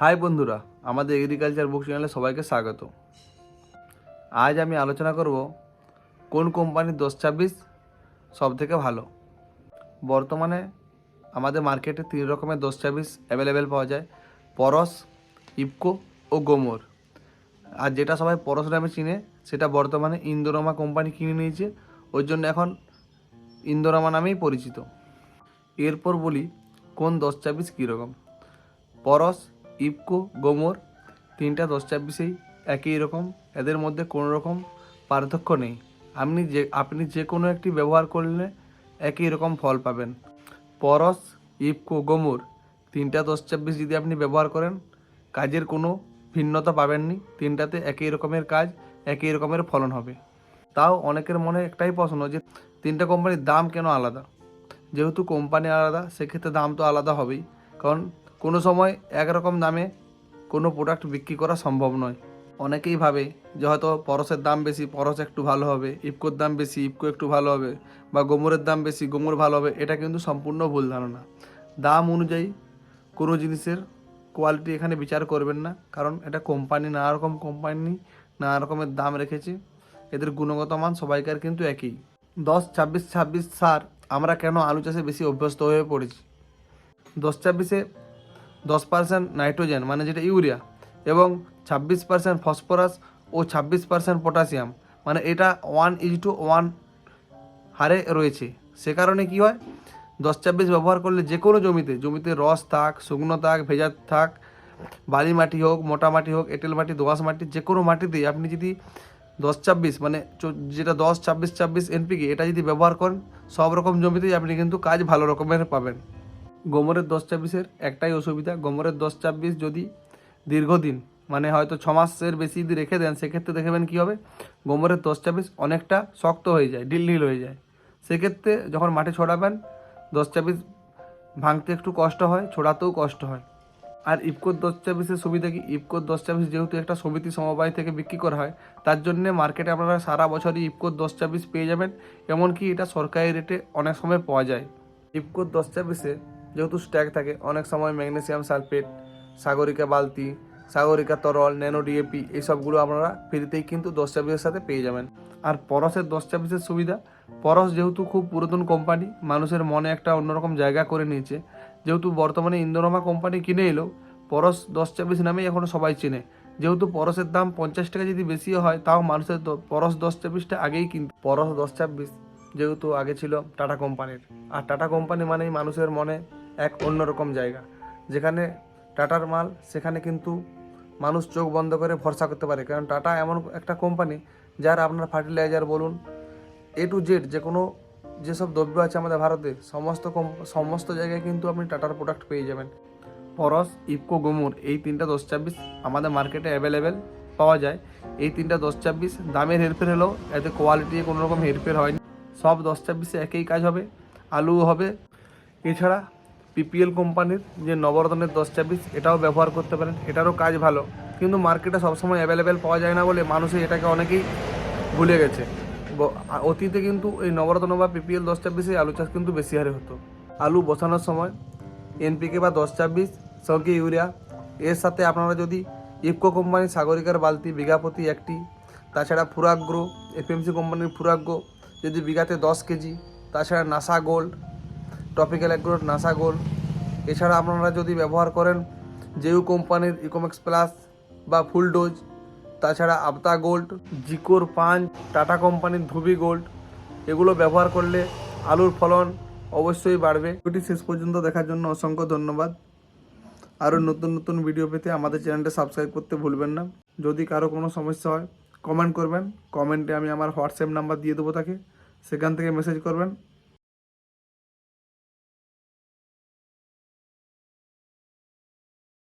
High বন্ধুরা, আমাদের agriculture বুক চ্যানেলে সবাইকে স্বাগত। আজ আমি আলোচনা করব কোন কোম্পানির দশ ছাব্বিশ সব থেকে ভালো। বর্তমানে আমাদের মার্কেটে তিন রকমের দশ ছাব্বিশ অ্যাভেলেবেল পাওয়া যায়, পরশ ইপকো ও গোমর। আর যেটা সবাই পরশ নামে চিনে, সেটা বর্তমানে ইন্দোরমা কোম্পানি কিনে নিয়েছে ওই জন্য এখন ইন্দোরমা নামেই পরিচিত। এরপর বলি কোন দশ ছাব্বিশ কীরকম? পরশ ইপকো গোমর, তিনটা দশ ছাব্বিশেই একই রকম, এদের মধ্যে কোনো রকম পার্থক্য নেই। আপনি যে আপনি যে কোনো একটি ব্যবহার করলে একই রকম ফল পাবেন। পরশ ইপকো গোমর, তিনটা দশ ছাব্বিশ যদি আপনি ব্যবহার করেন, কাজের কোনো ভিন্নতা পাবেননি। তিনটাতে একই রকমের কাজ, একই রকমের ফলন হবে। তাও অনেকের মনে একটাই প্রশ্ন যে, তিনটা কোম্পানির দাম কেন আলাদা? যেহেতু কোম্পানি আলাদা, সেক্ষেত্রে দাম তো আলাদা হবেই। কারণ কোনো সময় একরকম দামে কোনো প্রোডাক্ট বিক্রি করা সম্ভব নয়। অনেকেই ভাবে যে হয়তো পরশের দাম বেশি, পরশ একটু ভালো হবে, ইফকোর দাম বেশি, ইফকো একটু ভালো হবে বা গোমরের দাম বেশি, গোমর ভালো হবে, এটা কিন্তু সম্পূর্ণ ভুল ধারণা। দাম অনুযায়ী কোনো জিনিসের কোয়ালিটি এখানে বিচার করবেন না, কারণ এটা কোম্পানি নানা রকম কোম্পানি নানা রকমের দাম রেখেছে, এদের গুণগত মান সবাইকার কিন্তু একই। দশ, ছাব্বিশ ছাব্বিশ সার, আমরা কেন আলু চাষে বেশি অভ্যস্ত হয়ে পড়েছি? দশ, ছাব্বিশে দশ পার্সেন্ট নাইট্রোজেন মানে যেটা ইউরিয়া, এবং ছাব্বিশ পার্সেন্ট ফসফরাস ও ছাব্বিশ পার্সেন্ট পটাশিয়াম মানে এটা ওয়ান ইজ টু ওয়ান হারে রয়েছে। সে কারণে কি হয়? দশ ছাব্বিশ ব্যবহার করলে যে কোনো জমিতে জমিতে রস থাক, শুকনো থাক ভেজা থাক, বালি মাটি হোক, মোটা মাটি হোক, এঁটেল মাটি, দোআঁশ মাটি, যে কোনো মাটিতেই আপনি যদি দশ ছাব্বিশ মানে যেটা দশ ছাব্বিশ ছাব্বিশ এনপিকে এটা যদি ব্যবহার করেন, সব রকম জমিতেই আপনি কিন্তু কাজ ভালো রকমের পাবেন। গোমরের দশ ছাব্বিশের একটাই অসুবিধা, গোমরের দশ ছাব্বিশ যদি দীর্ঘদিন মানে হয়তো ছ মাসের বেশি যদি রেখে দেন, সেক্ষেত্রে দেখবেন কী হবে? গোমরের দশ ছাব্বিশ অনেকটা শক্ত হয়ে যায় ঢিল ঢিল হয়ে যায়। সেক্ষেত্রে যখন মাঠে ছড়াবেন, দশ ছাব্বিশ ভাঙতে একটু কষ্ট হয়, ছড়াতেও কষ্ট হয়। আর ইফকোর দশ ছাব্বিশের সুবিধা কি? ইফকোর দশ ছাব্বিশ যেহেতু একটা সমিতি সমবায় থেকে বিক্রি করা হয়, তার জন্য মার্কেটে আপনারা সারা বছরই ইফকোর দশ ছাব্বিশ পেয়ে যাবেন। এমনকি এটা সরকারি রেটে অনেক সময় পাওয়া যায়। ইফকোর দশ ছাব্বিশে যেহেতু স্ট্যাক থাকে, অনেক সময় ম্যাগনেসিয়াম সালফেট সাগরিকা বালতি, সাগরিকা তরল ন্যানো ডিএপি এইসবগুলো আপনারা ফ্রিতেই কিন্তু দশ ছাব্বিশের সাথে পেয়ে যাবেন। আর পরশের দশ ছাব্বিশের সুবিধা, পরশ যেহেতু খুব পুরাতন কোম্পানি মানুষের মনে একটা অন্যরকম জায়গা করে নিয়েছে। যেহেতু বর্তমানে ইন্দোরমা কোম্পানি কিনে এলো, পরশ দশ ছাব্বিশ নামেই এখন সবাই চেনে। যেহেতু পরশের দাম পঞ্চাশ টাকা যদি বেশি হয়, তাও মানুষের পরশ দশ ছাব্বিশটা আগেই কিন্তু পরশ দশ ছাব্বিশ যেহেতু আগে ছিল টাটা কোম্পানির আর টাটা কোম্পানি মানেই মানুষের মনে এক অন্যরকম জায়গা। যেখানে টাটার মাল, সেখানে কিন্তু মানুষ চোখ বন্ধ করে ভরসা করতে পারে। কারণ টাটা এমন একটা কোম্পানি যার আপনার ফার্টিলাইজার বলুন এ টু জেড যে কোনো যেসব দ্রব্য আছে আমাদের ভারতে, সমস্ত সমস্ত জায়গায় কিন্তু আপনি টাটার প্রোডাক্ট পেয়ে যাবেন। পরশ, ইফকো, গোমুর এই তিনটা দশ ছাব্বিশ আমাদের মার্কেটে অ্যাভেলেবেল পাওয়া যায়। এই তিনটা দশ ছাব্বিশ দামের হেরফের হলেও এতে কোয়ালিটি কোনো রকম হেরফের হয়নি। সব দশ ছাব্বিশে একই কাজ হবে আলু হবে। এছাড়া পিপিএল কোম্পানির যে নবরত্নের দশ ছাব্বিশ, এটাও ব্যবহার করতে পারেন। এটারও কাজ ভালো। কিন্তু মার্কেটে সবসময় অ্যাভেলেবেল পাওয়া যায় না বলে মানুষে এটাকে অনেকেই ভুলে গেছে। অতীতে কিন্তু এই নবরত্ন বা পিপিএল দশ ছাব্বিশে আলু চাষ কিন্তু বেশি হারে হতো। আলু বসানোর সময় এনপিকে বা দশ ছাব্বিশ, সঙ্গে ইউরিয়া। এর সাথে আপনারা যদি ইফকো কোম্পানির সাগরিকার বালতি, বিঘাপতি একটি, তাছাড়া ফুরাগ্রো এফএমসি কোম্পানির ফুরাগ্রো, যদি বিঘাতে দশ কেজি, তাছাড়া নাসা গোল্ড টপিক্যাল অ্যাগ্রোর নাসা গোল্ড এছাড়া আপনারা যদি ব্যবহার করেন জেউ কোম্পানির ইকোমেক্স প্লাস বা ফুল ডোজ তাছাড়া আবতা গোল্ড জিকোর পাঁচ টাটা কোম্পানির ধুবি গোল্ড এগুলো ব্যবহার করলে আলুর ফলন অবশ্যই বাড়বে। ভিডিওটি শেষ পর্যন্ত দেখার জন্য অসংখ্য ধন্যবাদ। আরও নতুন নতুন ভিডিও পেতে আমাদের চ্যানেলটা সাবস্ক্রাইব করতে ভুলবেন না। যদি কারও কোনো সমস্যা হয় কমেন্ট করবেন। কমেন্টে আমি আমার হোয়াটসঅ্যাপ নাম্বার দিয়ে দেবো তাকে। সেখান থেকে মেসেজ করবেন।